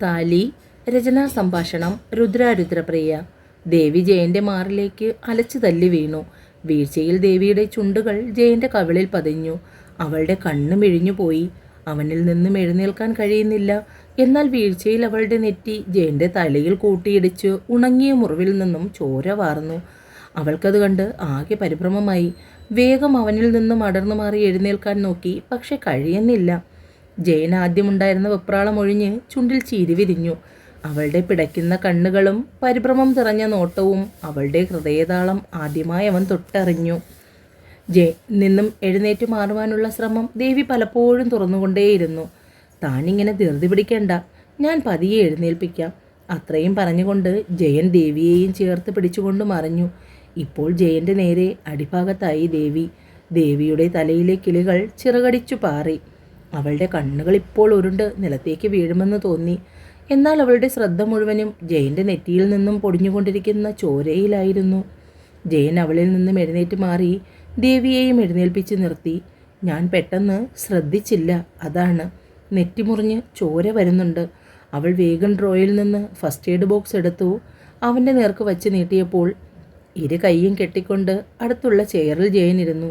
താലി രചനാ സംഭാഷണം രുദ്രാരുദ്രപ്രിയ. ദേവി ജയന്റെ മാറിലേക്ക് അലച്ചു തല്ലി വീണു. വീഴ്ചയിൽ ദേവിയുടെ ചുണ്ടുകൾ ജയന്റെ കവിളിൽ പതിഞ്ഞു. അവളുടെ കണ്ണ് മിഴിഞ്ഞു പോയി. അവനിൽ നിന്നും എഴുന്നേൽക്കാൻ കഴിയുന്നില്ല. എന്നാൽ വീഴ്ചയിൽ അവളുടെ നെറ്റി ജയന്റെ തലയിൽ കൂട്ടിയിടിച്ച് ഉണങ്ങിയ മുറിവിൽ നിന്നും ചോര വാർന്നു. അവൾക്കത് കണ്ട് ആകെ പരിഭ്രമമായി. വേഗം അവനിൽ നിന്നും അടർന്നു മാറി എഴുന്നേൽക്കാൻ നോക്കി. പക്ഷെ കഴിയുന്നില്ല. ജയൻ ആദ്യമുണ്ടായിരുന്ന വെപ്രാളം ഒഴിഞ്ഞ് ചുണ്ടിൽ ചീരി വിരിഞ്ഞു. അവളുടെ പിടയ്ക്കുന്ന കണ്ണുകളും പരിഭ്രമം നിറഞ്ഞ നോട്ടവും അവളുടെ ഹൃദയതാളം ആദ്യമായി അവൻ തൊട്ടറിഞ്ഞു. ജയ് നിന്നും എഴുന്നേറ്റ് മാറുവാനുള്ള ശ്രമം ദേവി പലപ്പോഴും തുറന്നുകൊണ്ടേയിരുന്നു. താനിങ്ങനെ ധൃതി പിടിക്കേണ്ട. ഞാൻ പതിയെ എഴുന്നേൽപ്പിക്കാം. അത്രയും പറഞ്ഞുകൊണ്ട് ജയൻ ദേവിയെയും ചേർത്ത് പിടിച്ചുകൊണ്ട് മറിഞ്ഞു. ഇപ്പോൾ ജയന്റെ നേരെ അടിഭാഗത്തായി ദേവി. ദേവിയുടെ തലയിലെ കിളികൾ ചിറകടിച്ചു പാറി. അവളുടെ കണ്ണുകൾ ഇപ്പോൾ ഉരുണ്ട് നിലത്തേക്ക് വീഴുമെന്ന് തോന്നി. എന്നാൽ അവളുടെ ശ്രദ്ധ മുഴുവനും ജയന്റെ നെറ്റിയിൽ നിന്നും പൊടിഞ്ഞുകൊണ്ടിരിക്കുന്ന ചോരയിലായിരുന്നു. ജയൻ അവളിൽ നിന്നും എഴുന്നേറ്റ് മാറി ദേവിയെയും എഴുന്നേൽപ്പിച്ച് നിർത്തി. ഞാൻ പെട്ടെന്ന് ശ്രദ്ധിച്ചില്ല അതാണ് നെറ്റിമുറിഞ്ഞ് ചോര വരുന്നുണ്ട്. അവൾ വേഗം ഡ്രോയിൽ നിന്ന് ഫസ്റ്റ് എയ്ഡ് ബോക്സ് എടുത്തു. അവന്റെ നേർക്ക് വച്ച് നീട്ടിയപ്പോൾ ഇരു കൈയും കെട്ടിക്കൊണ്ട് അടുത്തുള്ള ചെയറിൽ ജയൻ ഇരുന്നു.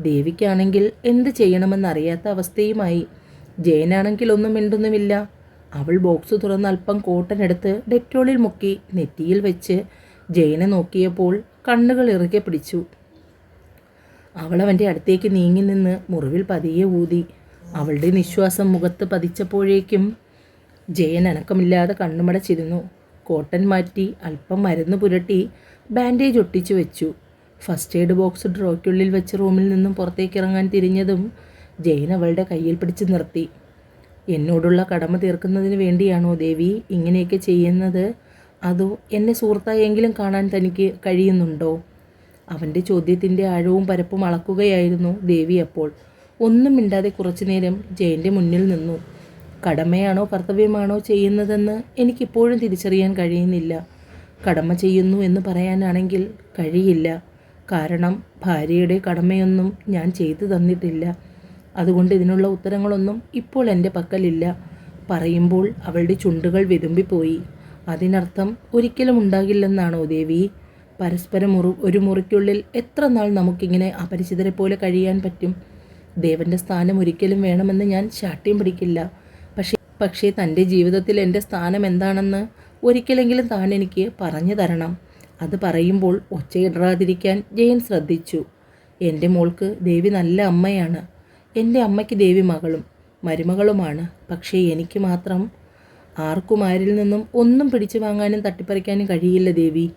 ദേവിക്കാണെങ്കിൽ എന്ത് ചെയ്യണമെന്നറിയാത്ത അവസ്ഥയുമായി. ജയനാണെങ്കിൽ ഒന്നും മിണ്ടുന്നുമില്ല. അവൾ ബോക്സ് തുറന്ന് അല്പം കോട്ടൻ എടുത്ത് ഡെറ്റോളിൽ മുക്കി നെറ്റിയിൽ വെച്ച് ജയനെ നോക്കിയപ്പോൾ കണ്ണുകൾ ഇറുകെ പിടിച്ചു. അവൾ അവന്റെ അടുത്തേക്ക് നീങ്ങി നിന്ന് മുറിവിൽ പതിയെ ഊതി. അവളുടെ നിശ്വാസം മുഖത്ത് പതിച്ചപ്പോഴേക്കും ജയൻ അനക്കമില്ലാതെ കണ്ണുമടച്ചിരുന്നു. കോട്ടൻ മാറ്റി അല്പം മരുന്ന് പുരട്ടി ബാൻഡേജ് ഒട്ടിച്ചു വെച്ചു. ഫസ്റ്റ് എയ്ഡ് ബോക്സ് ഡ്രോയ്ക്കുള്ളിൽ വെച്ച് റൂമിൽ നിന്നും പുറത്തേക്ക് ഇറങ്ങാൻ തിരിഞ്ഞതും ജെയിൻ അവളുടെ കയ്യിൽ പിടിച്ച് നിർത്തി. എന്നോടുള്ള കടമ തീർക്കുന്നതിന് വേണ്ടിയാണോ ദേവി ഇങ്ങനെയൊക്കെ ചെയ്യുന്നത്? അതോ എന്നെ സുഹൃത്തായെങ്കിലും കാണാൻ തനിക്ക് കഴിയുന്നുണ്ടോ? അവന്റെ ചോദ്യത്തിന്റെ ആഴവും പരപ്പും അളക്കുകയായിരുന്നു ദേവി അപ്പോൾ. ഒന്നും മിണ്ടാതെ കുറച്ചു നേരം ജയന്റെ മുന്നിൽ നിന്നു. കടമയാണോ കർത്തവ്യമാണോ ചെയ്യുന്നതെന്ന് എനിക്കിപ്പോഴും തിരിച്ചറിയാൻ കഴിയുന്നില്ല. കടമ ചെയ്യുന്നു എന്ന് പറയാനാണെങ്കിൽ കഴിയില്ല. കാരണം ഭാര്യയുടെ കടമയൊന്നും ഞാൻ ചെയ്തു തന്നിട്ടില്ല. അതുകൊണ്ട് ഇതിനുള്ള ഉത്തരങ്ങളൊന്നും ഇപ്പോൾ എന്റെ പക്കലില്ല. പറയുമ്പോൾ അവളുടെ ചുണ്ടുകൾ വിതുമ്പിപ്പോയി. അതിനർത്ഥം ഒരിക്കലും ഉണ്ടാകില്ലെന്നാണോ ദേവി? പരസ്പരം മുറു ഒരു മുറിക്കുള്ളിൽ എത്ര നാൾ നമുക്കിങ്ങനെ അപരിചിതരെ പോലെ കഴിയാൻ പറ്റും? ദേവന്റെ സ്ഥാനം ഒരിക്കലും വേണമെന്ന് ഞാൻ ശാഠ്യം പിടിക്കില്ല. പക്ഷേ പക്ഷേ തന്റെ ജീവിതത്തിൽ എന്റെ സ്ഥാനം എന്താണെന്ന് ഒരിക്കലെങ്കിലും താൻ എനിക്ക് പറഞ്ഞു തരണം. അത് പറയുമ്പോൾ ഒച്ചയിടാതിരിക്കാൻ ജയൻ ശ്രദ്ധിച്ചു. എന്റെ മോൾക്ക് ദേവി നല്ല അമ്മയാണ്. എന്റെ അമ്മയ്ക്ക് ദേവി മകളും മരുമകളുമാണ്. പക്ഷേ എനിക്ക് മാത്രം ആർക്കും ആരിൽ നിന്നും ഒന്നും പിടിച്ചു വാങ്ങാനും തട്ടിപ്പറിക്കാനും കഴിയില്ല ദേവി.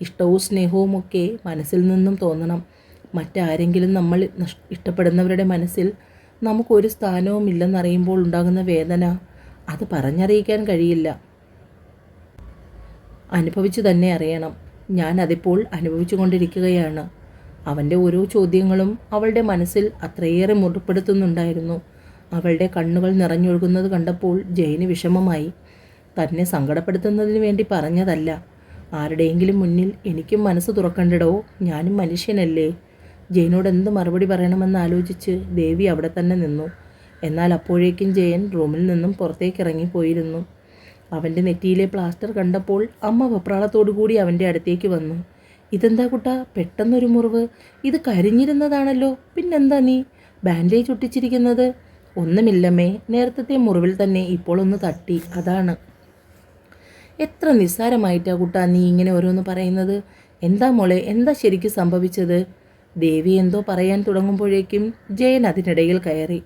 ഇഷ്ടവും സ്നേഹവും ഒക്കെ മനസ്സിൽ നിന്നും തോന്നണം. മറ്റാരെങ്കിലും നമ്മൾ ഇഷ്ടപ്പെടുന്നവരുടെ മനസ്സിൽ നമുക്കൊരു സ്ഥാനവും ഇല്ലെന്നറിയുമ്പോൾ ഉണ്ടാകുന്ന വേദന അത് പറഞ്ഞറിയിക്കാൻ കഴിയില്ല. അനുഭവിച്ചു തന്നെ അറിയണം. ഞാൻ അതിപ്പോൾ അനുഭവിച്ചു കൊണ്ടിരിക്കുകയാണ് അവന്റെ ഓരോ ചോദ്യങ്ങളും അവളുടെ മനസ്സിൽ അത്രയേറെ മുറിപ്പെടുത്തുന്നുണ്ടായിരുന്നു. അവളുടെ കണ്ണുകൾ നിറഞ്ഞൊഴുകുന്നത് കണ്ടപ്പോൾ ജയിന് വിഷമമായി. തന്നെ സങ്കടപ്പെടുത്തുന്നതിന് വേണ്ടി പറഞ്ഞതല്ല. ആരുടെയെങ്കിലും മുന്നിൽ എനിക്കും മനസ്സ് തുറക്കണ്ടടോ? ഞാനും മനുഷ്യനല്ലേ? ജയനോട് എന്ത് മറുപടി പറയണമെന്ന് ആലോചിച്ച് ദേവി അവിടെ തന്നെ നിന്നു. എന്നാൽ അപ്പോഴേക്കും ജയൻ റൂമിൽ നിന്നും പുറത്തേക്ക് ഇറങ്ങിപ്പോയിരുന്നു. അവന്റെ നെറ്റിയിലെ പ്ലാസ്റ്റർ കണ്ടപ്പോൾ അമ്മ വെപ്രാളത്തോടു കൂടി അവന്റെ അടുത്തേക്ക് വന്നു. ഇതെന്താ കുട്ടാ? പെട്ടെന്നൊരു മുറിവ്. ഇത് കരിഞ്ഞിരുന്നതാണല്ലോ. പിന്നെന്താ നീ? ബാൻഡേജ് ഒട്ടിച്ചിരിക്കുന്നത്? ഒന്നുമില്ലമ്മേ. നേരത്തെ മുറിവിൽ തന്നെ ഇപ്പോൾ ഒന്ന് തട്ടി. അതാണ്. എത്ര നിസ്സാരമായിട്ടാ കുട്ടാ നീ ഇങ്ങനെ ഓരോന്ന് പറയുന്നത്. എന്താ മോളെ? എന്താ ശരിക്കും സംഭവിച്ചത്? ദേവി എന്തോ പറയാൻ തുടങ്ങുമ്പോഴേക്കും ജയൻ അതിനിടയിൽ കയറി.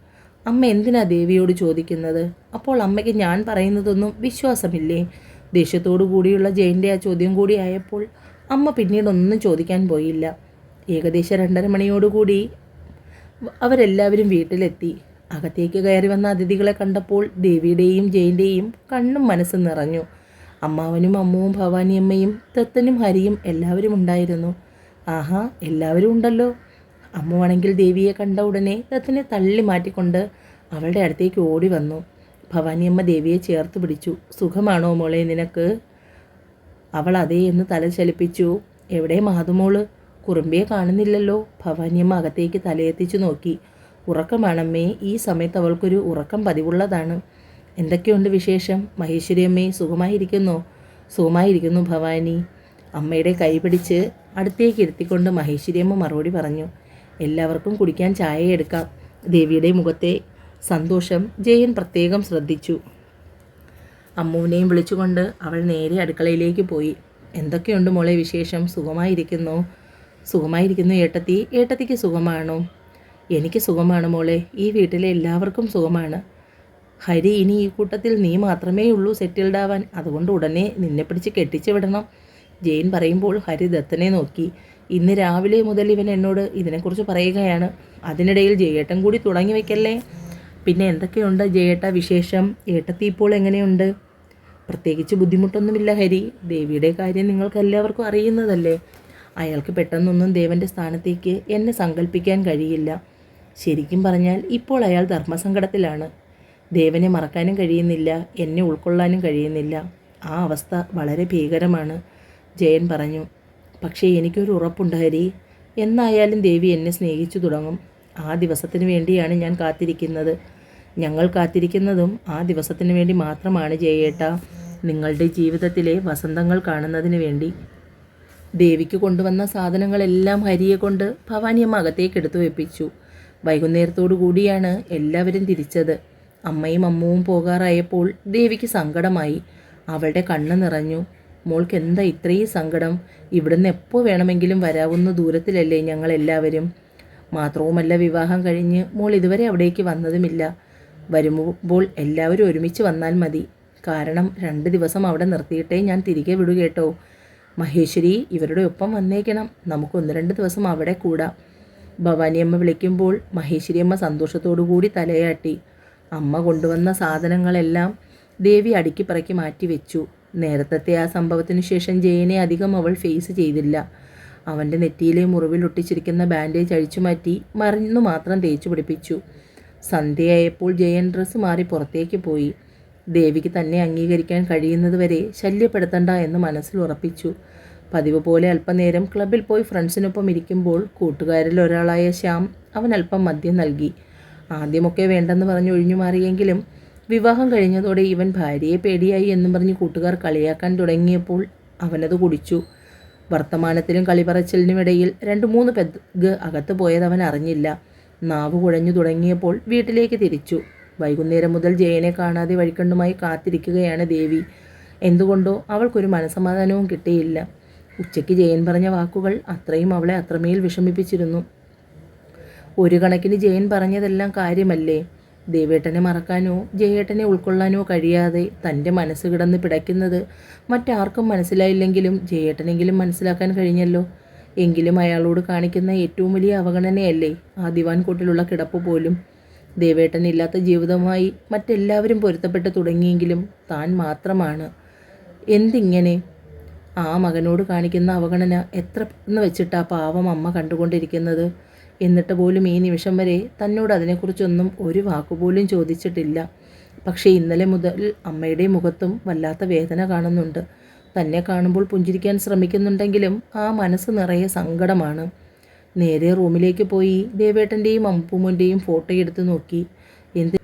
അമ്മ എന്തിനാ ദേവിയോട് ചോദിക്കുന്നത്? അപ്പോൾ അമ്മയ്ക്ക് ഞാൻ പറയുന്നതൊന്നും വിശ്വാസമില്ലേ? ദേഷ്യത്തോടു കൂടിയുള്ള ജയന്റെ ആ ചോദ്യം കൂടി ആയപ്പോൾ അമ്മ പിന്നീടൊന്നും ചോദിക്കാൻ പോയില്ല. ഏകദേശം രണ്ടര മണിയോടുകൂടി അവരെല്ലാവരും വീട്ടിലെത്തി. അകത്തേക്ക് കയറി വന്ന അതിഥികളെ കണ്ടപ്പോൾ ദേവിയുടെയും ജയന്റെയും കണ്ണും മനസ്സും നിറഞ്ഞു. അമ്മാവനും അമ്മുവും ഭവാനിയമ്മയും തത്തനും ഹരിയും എല്ലാവരും ഉണ്ടായിരുന്നു. ആഹാ എല്ലാവരും ഉണ്ടല്ലോ. അമ്മുവാണെങ്കിൽ ദേവിയെ കണ്ട ഉടനെ തത്തിനെ തള്ളി മാറ്റിക്കൊണ്ട് അവളുടെ അടുത്തേക്ക് ഓടി വന്നു. ഭവാനിയമ്മ ദേവിയെ ചേർത്ത് പിടിച്ചു. സുഖമാണോ മോളെ നിനക്ക്? അവൾ അതേ എന്ന് തല ചലിപ്പിച്ചു. എവിടെ മാതുമോൾ കുറുമ്പിയെ കാണുന്നില്ലല്ലോ. ഭവാനിയമ്മ അകത്തേക്ക് തലയെത്തിച്ചു നോക്കി. ഉറക്കമാണമ്മേ ഈ സമയത്ത് അവൾക്കൊരു ഉറക്കം പതിവുള്ളതാണ്. എന്തൊക്കെയുണ്ട് വിശേഷം? മഹേശ്വരി അമ്മേ സുഖമായിരിക്കുന്നോ? സുഖമായിരിക്കുന്നു ഭവാനി. അമ്മയുടെ കൈ പിടിച്ച് അടുത്തേക്ക് ഇരുത്തിക്കൊണ്ട് മഹേശ്വരിയമ്മ മറുപടി പറഞ്ഞു. എല്ലാവർക്കും കുടിക്കാൻ ചായ എടുക്കാം. ദേവിയുടെ മുഖത്തെ സന്തോഷം ജയൻ പ്രത്യേകം ശ്രദ്ധിച്ചു. അമ്മുവിനെയും വിളിച്ചുകൊണ്ട് അവൾ നേരെ അടുക്കളയിലേക്ക് പോയി. എന്തൊക്കെയുണ്ട് മോളെ വിശേഷം? സുഖമായിരിക്കുന്നു? സുഖമായിരിക്കുന്നു ഏട്ടത്തി. ഏട്ടത്തിക്ക് സുഖമാണോ? എനിക്ക് സുഖമാണ് മോളെ. ഈ വീട്ടിലെ എല്ലാവർക്കും സുഖമാണ്. ഹരി ഇനി ഈ കൂട്ടത്തിൽ നീ മാത്രമേ ഉള്ളൂ സെറ്റിൽഡ് ആവാൻ. അതുകൊണ്ട് ഉടനെ നിന്നെ പിടിച്ച് കെട്ടിച്ചു വിടണം. ജെയിൻ പറയുമ്പോൾ ഹരി ദത്തനെ നോക്കി. ഇന്ന് രാവിലെ മുതൽ ഇവൻ എന്നോട് ഇതിനെക്കുറിച്ച് പറയുകയാണ്. അതിനിടയിൽ ജയേട്ടൻ കൂടി തുടങ്ങി വെക്കല്ലേ? പിന്നെ എന്തൊക്കെയുണ്ട് ജയേട്ട വിശേഷം? ഏട്ടത്തി ഇപ്പോൾ എങ്ങനെയുണ്ട്? പ്രത്യേകിച്ച് ബുദ്ധിമുട്ടൊന്നുമില്ല ഹരി. ദേവിയുടെ കാര്യം നിങ്ങൾക്ക് എല്ലാവർക്കും അറിയുന്നതല്ലേ? അയാൾക്ക് പെട്ടെന്നൊന്നും ദേവന്റെ സ്ഥാനത്തേക്ക് എന്നെ സങ്കല്പിക്കാൻ കഴിയില്ല. ശരിക്കും പറഞ്ഞാൽ ഇപ്പോൾ അയാൾ ധർമ്മസങ്കടത്തിലാണ്. ദേവനെ മറക്കാനും കഴിയുന്നില്ല എന്നെ ഉൾക്കൊള്ളാനും കഴിയുന്നില്ല. ആ അവസ്ഥ വളരെ ഭീകരമാണ് ജയൻ പറഞ്ഞു. പക്ഷേ എനിക്കൊരു ഉറപ്പുണ്ട് ഹരി. എന്നായാലും ദേവി എന്നെ സ്നേഹിച്ചു തുടങ്ങും. ആ ദിവസത്തിന് വേണ്ടിയാണ് ഞാൻ കാത്തിരിക്കുന്നത്. ഞങ്ങൾ കാത്തിരിക്കുന്നതും ആ ദിവസത്തിന് വേണ്ടി മാത്രമാണ് ജയേട്ട. നിങ്ങളുടെ ജീവിതത്തിലെ വസന്തങ്ങൾ കാണുന്നതിന് വേണ്ടി ദേവിക്ക് കൊണ്ടുവന്ന സാധനങ്ങളെല്ലാം ഹരിയെ കൊണ്ട് ഭവാനിയമ്മ അകത്തേക്ക് എടുത്തു വെപ്പിച്ചു. വൈകുന്നേരത്തോടു കൂടിയാണ് എല്ലാവരും തിരിച്ചത്. അമ്മയും അമ്മുവും പോകാറായപ്പോൾ ദേവിക്ക് സങ്കടമായി. അവളുടെ കണ്ണ് നിറഞ്ഞു. മോൾക്ക് എന്താ ഇത്രയും സങ്കടം? ഇവിടുന്ന് എപ്പോൾ വേണമെങ്കിലും വരാവുന്ന ദൂരത്തിലല്ലേ ഞങ്ങളെല്ലാവരും? മാത്രവുമല്ല വിവാഹം കഴിഞ്ഞ് മോൾ ഇതുവരെ അവിടേക്ക് വന്നതുമില്ല. വരുമ്പോൾ എല്ലാവരും ഒരുമിച്ച് വന്നാൽ മതി. കാരണം രണ്ട് ദിവസം അവിടെ നിർത്തിയിട്ടേ ഞാൻ തിരികെ വിടുകേട്ടോ മഹേശ്വരി ഇവരുടെ ഒപ്പം വന്നേക്കണം. നമുക്ക് ഒന്ന് രണ്ട് ദിവസം അവിടെ കൂടാം. ഭവാനിയമ്മ വിളിക്കുമ്പോൾ മഹേശ്വരിയമ്മ സന്തോഷത്തോടു കൂടി തലയാട്ടി. അമ്മ കൊണ്ടുവന്ന സാധനങ്ങളെല്ലാം ദേവി അടുക്കി പറക്കി മാറ്റി വെച്ചു. നേരത്തെ ആ സംഭവത്തിനു ശേഷം ജയനെ അധികം അവൾ ഫേസ് ചെയ്തില്ല. അവന്റെ നെറ്റിയിലെ മുറിവിൽ ഒട്ടിച്ചിരിക്കുന്ന ബാൻഡേജ് അഴിച്ചു മാറ്റി മറിഞ്ഞു മാത്രം തേച്ചു പിടിപ്പിച്ചു. സന്ധ്യയായപ്പോൾ ജയൻ ഡ്രസ്സ് മാറി പുറത്തേക്ക് പോയി. ദേവിക്ക് തന്നെ അംഗീകരിക്കാൻ കഴിയുന്നതുവരെ ശല്യപ്പെടുത്തണ്ട എന്ന് മനസ്സിൽ ഉറപ്പിച്ചു. പതിവ് പോലെ അല്പനേരം ക്ലബിൽ പോയി ഫ്രണ്ട്സിനൊപ്പം ഇരിക്കുമ്പോൾ കൂട്ടുകാരിൽ ഒരാളായ ശ്യാം അവൻ അല്പം മദ്യം നൽകി. ആദ്യമൊക്കെ വേണ്ടെന്ന് പറഞ്ഞ് ഒഴിഞ്ഞു മാറിയെങ്കിലും വിവാഹം കഴിഞ്ഞതോടെ ഇവൻ ഭാര്യയെ പേടിയായി എന്നും പറഞ്ഞ് കൂട്ടുകാർ കളിയാക്കാൻ തുടങ്ങിയപ്പോൾ അവനത് കുടിച്ചു. വർത്തമാനത്തിലും കളിപറച്ചിലിനുമിടയിൽ രണ്ട് മൂന്ന് പെഗ് അകത്ത് പോയത് അവൻ അറിഞ്ഞില്ല. നാവ് കുഴഞ്ഞു തുടങ്ങിയപ്പോൾ വീട്ടിലേക്ക് തിരിച്ചു. വൈകുന്നേരം മുതൽ ജയനെ കാണാതെ വഴിക്കണ്ണുമായി കാത്തിരിക്കുകയാണ് ദേവി. എന്തുകൊണ്ടോ അവൾക്കൊരു മനസമാധാനവും കിട്ടിയില്ല. ഉച്ചയ്ക്ക് ജയൻ പറഞ്ഞ വാക്കുകൾ അത്രയും അവളെ അത്രമേൽ വിഷമിപ്പിച്ചിരുന്നു. ഒരു കണക്കിന് ജയൻ പറഞ്ഞതെല്ലാം കാര്യമല്ലേ? ദേവേട്ടനെ മറക്കാനോ ജയേട്ടനെ ഉൾക്കൊള്ളാനോ കഴിയാതെ തന്റെ മനസ്സ് കിടന്ന് പിടയ്ക്കുന്നത് മറ്റാർക്കും മനസ്സിലായില്ലെങ്കിലും ജയേട്ടനെങ്കിലും മനസ്സിലാക്കാൻ കഴിഞ്ഞല്ലോ. എങ്കിലും അയാളോട് കാണിക്കുന്ന ഏറ്റവും വലിയ അവഗണനയല്ലേ ആ ദിവാൻ കൂട്ടിലുള്ള കിടപ്പ് പോലും? ദേവേട്ടനില്ലാത്ത ജീവിതമായി മറ്റെല്ലാവരും പൊരുത്തപ്പെട്ട് തുടങ്ങിയെങ്കിലും താൻ മാത്രമാണ്. എന്തിങ്ങനെ? ആ മകനോട് കാണിക്കുന്ന അവഗണന എത്ര എന്ന് വെച്ചിട്ടാ പാവം അമ്മ കണ്ടുകൊണ്ടിരിക്കുന്നത്? എന്നിട്ട് പോലും ഈ നിമിഷം വരെ തന്നോട് അതിനെക്കുറിച്ചൊന്നും ഒരു വാക്കുപോലും ചോദിച്ചിട്ടില്ല. പക്ഷേ ഇന്നലെ മുതൽ അമ്മയുടെ മുഖത്തും വല്ലാത്ത വേദന കാണുന്നുണ്ട്. തന്നെ കാണുമ്പോൾ പുഞ്ചിരിക്കാൻ ശ്രമിക്കുന്നുണ്ടെങ്കിലും ആ മനസ്സ് നിറയെ സങ്കടമാണ്. നേരെ റൂമിലേക്ക് പോയി ദേവേട്ടന്റെയും അമ്പുമുന്റെയും ഫോട്ടോ എടുത്ത് നോക്കി. എന്ത്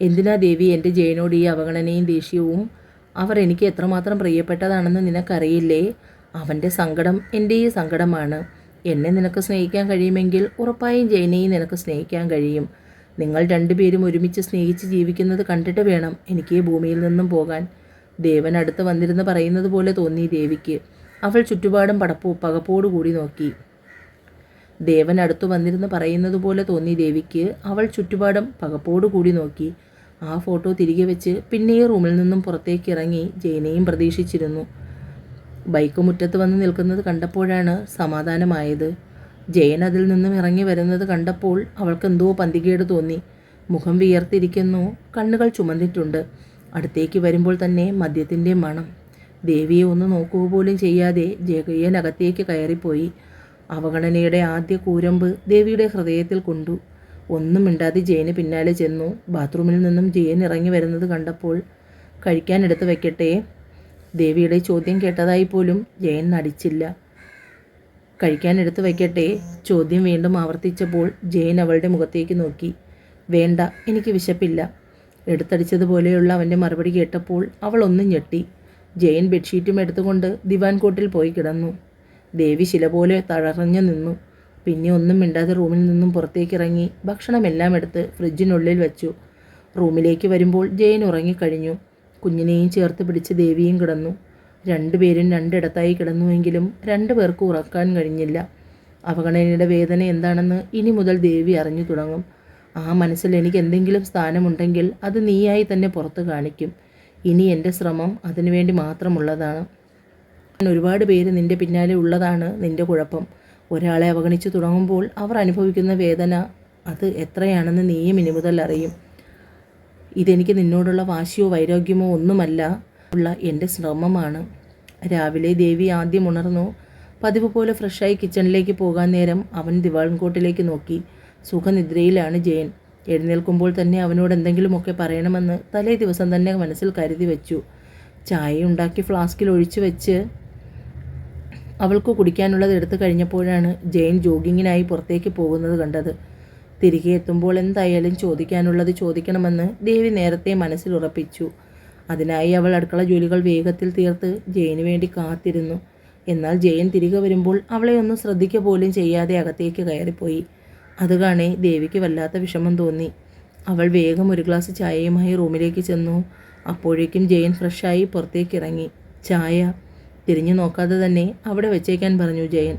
എന്തിനാ ദേവി എന്റെ ജയനോട് ഈ അവഗണനയും ദേഷ്യവും? അവർ എനിക്ക് എത്രമാത്രം പ്രിയപ്പെട്ടതാണെന്ന് നിനക്കറിയില്ലേ? അവന്റെ സങ്കടം എന്റെ ഈ സങ്കടമാണ്. എന്നെ നിനക്ക് സ്നേഹിക്കാൻ കഴിയുമെങ്കിൽ ഉറപ്പായും ജയനെയും നിനക്ക് സ്നേഹിക്കാൻ കഴിയും. നിങ്ങൾ രണ്ടുപേരും ഒരുമിച്ച് സ്നേഹിച്ച് ജീവിക്കുന്നത് കണ്ടിട്ട് വേണം എനിക്ക് ഈ ഭൂമിയിൽ നിന്നും പോകാൻ. ദേവൻ അടുത്ത് വന്നിരുന്ന് പറയുന്നത് പോലെ തോന്നി ദേവിക്ക്. അവൾ ചുറ്റുപാടും പടപ്പോ പകപ്പോടുകൂടി നോക്കി. ദേവൻ അടുത്ത് വന്നിരുന്ന് പറയുന്നത് പോലെ തോന്നി ദേവിക്ക്. അവൾ ചുറ്റുപാടും പകപ്പോടുകൂടി നോക്കി. ആ ഫോട്ടോ തിരികെ വെച്ച് പിന്നെ റൂമിൽ നിന്നും പുറത്തേക്ക് ഇറങ്ങി ജയനെയും പ്രതീക്ഷിച്ചിരുന്നു. ബൈക്ക് മുറ്റത്ത് വന്ന് നിൽക്കുന്നത് കണ്ടപ്പോഴാണ് സമാധാനമായത്. ജയൻ അതിൽ നിന്നും ഇറങ്ങി വരുന്നത് കണ്ടപ്പോൾ അവൾക്ക് എന്തോ പന്തികേട് തോന്നി. മുഖം വിയർത്തിരിക്കുന്നു. കണ്ണുകൾ ചുമന്നിട്ടുണ്ട്. അടുത്തേക്ക് വരുമ്പോൾ തന്നെ മദ്യത്തിന്റെ മണം. ദേവിയെ ഒന്ന് നോക്കുക പോലും ചെയ്യാതെ ജഗയ്യനകത്തേക്ക് കയറിപ്പോയി. അവഗണനയുടെ ആദ്യ കൂരമ്പ് ദേവിയുടെ ഹൃദയത്തിൽ കൊണ്ടു. ഒന്നും മിണ്ടാതെ ജയന് പിന്നാലെ ചെന്നു. ബാത്റൂമിൽ നിന്നും ജയൻ ഇറങ്ങി വരുന്നത് കണ്ടപ്പോൾ കഴിക്കാൻ എടുത്ത് വെക്കട്ടെ ദേവിയുടെ ചോദ്യം കേട്ടതായി പോലും ജയൻ നടിച്ചില്ല. കഴിക്കാൻ എടുത്ത് വയ്ക്കട്ടെ ചോദ്യം വീണ്ടും ആവർത്തിച്ചപ്പോൾ ജയൻ അവളുടെ മുഖത്തേക്ക് നോക്കി. വേണ്ട എനിക്ക് വിശപ്പില്ല. എടുത്തടിച്ചതുപോലെയുള്ള അവന്റെ മറുപടി കേട്ടപ്പോൾ അവൾ ഒന്നും ഞെട്ടി. ജയൻ ബെഡ്ഷീറ്റും എടുത്തുകൊണ്ട് ദിവാൻ കോട്ടിൽ പോയി കിടന്നു. ദേവി ശില പോലെ തഴറഞ്ഞു നിന്നു. പിന്നെ ഒന്നും മിണ്ടാതെ റൂമിൽ നിന്നും പുറത്തേക്കിറങ്ങി ഭക്ഷണമെല്ലാം എടുത്ത് ഫ്രിഡ്ജിനുള്ളിൽ വെച്ചു. റൂമിലേക്ക് വരുമ്പോൾ ജയൻ ഉറങ്ങിക്കഴിഞ്ഞു. കുഞ്ഞിനെയും ചേർത്ത് പിടിച്ച് ദേവിയും കിടന്നു. രണ്ടുപേരും രണ്ടിടത്തായി കിടന്നുവെങ്കിലും രണ്ടു പേർക്കും ഉറക്കാൻ കഴിഞ്ഞില്ല. അവഗണനയുടെ വേദന എന്താണെന്ന് ഇനി മുതൽ ദേവി അറിഞ്ഞു തുടങ്ങും. ആ മനസ്സിൽ എനിക്ക് എന്തെങ്കിലും സ്ഥാനമുണ്ടെങ്കിൽ അത് നീയായി തന്നെ പുറത്തു കാണിക്കും. ഇനി എന്റെ ശ്രമം അതിനുവേണ്ടി മാത്രമുള്ളതാണ്. ഒരുപാട് പേര് നിന്റെ പിന്നാലെ ഉള്ളതാണ് നിന്റെ കുഴപ്പം. ഒരാളെ അവഗണിച്ചു തുടങ്ങുമ്പോൾ അവർ അനുഭവിക്കുന്ന വേദന അത് എത്രയാണെന്ന് നീയും ഇനി മുതൽ അറിയും. ഇതെനിക്ക് നിന്നോടുള്ള വാശിയോ വൈരോഗ്യമോ ഒന്നുമല്ല ഉള്ള എന്റെ ശ്രമമാണ്. രാവിലെ ദേവി ആദ്യം ഉണർന്നു പതിവ് പോലെ ഫ്രഷായി കിച്ചണിലേക്ക് പോകാൻ നേരം അവൻ ദിവാൻകോട്ടിലേക്ക് നോക്കി. സുഖനിദ്രയിലാണ് ജയൻ. എഴുന്നേൽക്കുമ്പോൾ തന്നെ അവനോട് എന്തെങ്കിലുമൊക്കെ പറയണമെന്ന് തലേ ദിവസം തന്നെ മനസ്സിൽ കരുതി വെച്ചു. ചായ ഉണ്ടാക്കി ഫ്ലാസ്കിൽ ഒഴിച്ചു വെച്ച് അവൾക്ക് കുടിക്കാനുള്ളത് എടുത്തു കഴിഞ്ഞപ്പോഴാണ് ജയൻ ജോഗിങ്ങിനായി പുറത്തേക്ക് പോകുന്നത് കണ്ടത്. തിരികെ എത്തുമ്പോൾ എന്തായാലും ചോദിക്കാനുള്ളത് ചോദിക്കണമെന്ന് ദേവി നേരത്തെ മനസ്സിൽ ഉറപ്പിച്ചു. അതിനായി അവൾ അടുക്കള ജോലികൾ വേഗത്തിൽ തീർത്ത് ജയന് വേണ്ടി കാത്തിരുന്നു. എന്നാൽ ജയൻ തിരികെ വരുമ്പോൾ അവളെ ഒന്നും ശ്രദ്ധിക്കുക പോലും ചെയ്യാതെ അകത്തേക്ക് കയറിപ്പോയി. അത് കാണേ ദേവിക്ക് വല്ലാത്ത വിഷമം തോന്നി. അവൾ വേഗം ഒരു ഗ്ലാസ് ചായയുമായി റൂമിലേക്ക് ചെന്നു. അപ്പോഴേക്കും ജയൻ ഫ്രഷായി പുറത്തേക്ക് ഇറങ്ങി ചായ? തിരിഞ്ഞു നോക്കാതെ തന്നെ അവിടെ വെച്ചേക്കാൻ പറഞ്ഞു ജയൻ.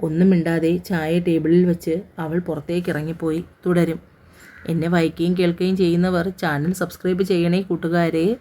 ഒന്നും മിണ്ടാതെ ചായ ടേബിളിൽ വെച്ച് അവൾ പുറത്തേക്ക് ഇറങ്ങിപ്പോയി തുടരും. എന്നെ വായിക്കുകയും കേൾക്കുകയും ചെയ്യുന്നവർ ചാനൽ സബ്സ്ക്രൈബ് ചെയ്യണേ കൂട്ടുകാരെ.